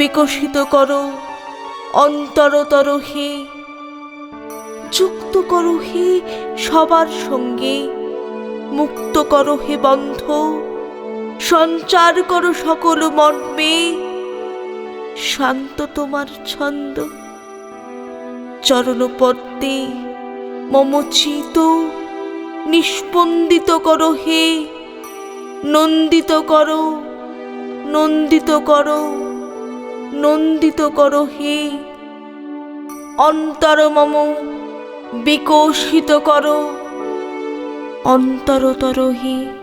বিকশিত করো, অন্তরতর হে। যুক্ত করো হে সবার সঙ্গে, মুক্ত করো হে বন্ধ। সঞ্চার করো সকল মর্মে, শান্ত তোমার ছন্দ। চরণপদ্মে মমচিত, নিষ্পন্দিত করো হে। নন্দিত করো নন্দিত করো। নন্দিত করো হে। অন্তর মম বিকশিত কর। অন্তরতর হে।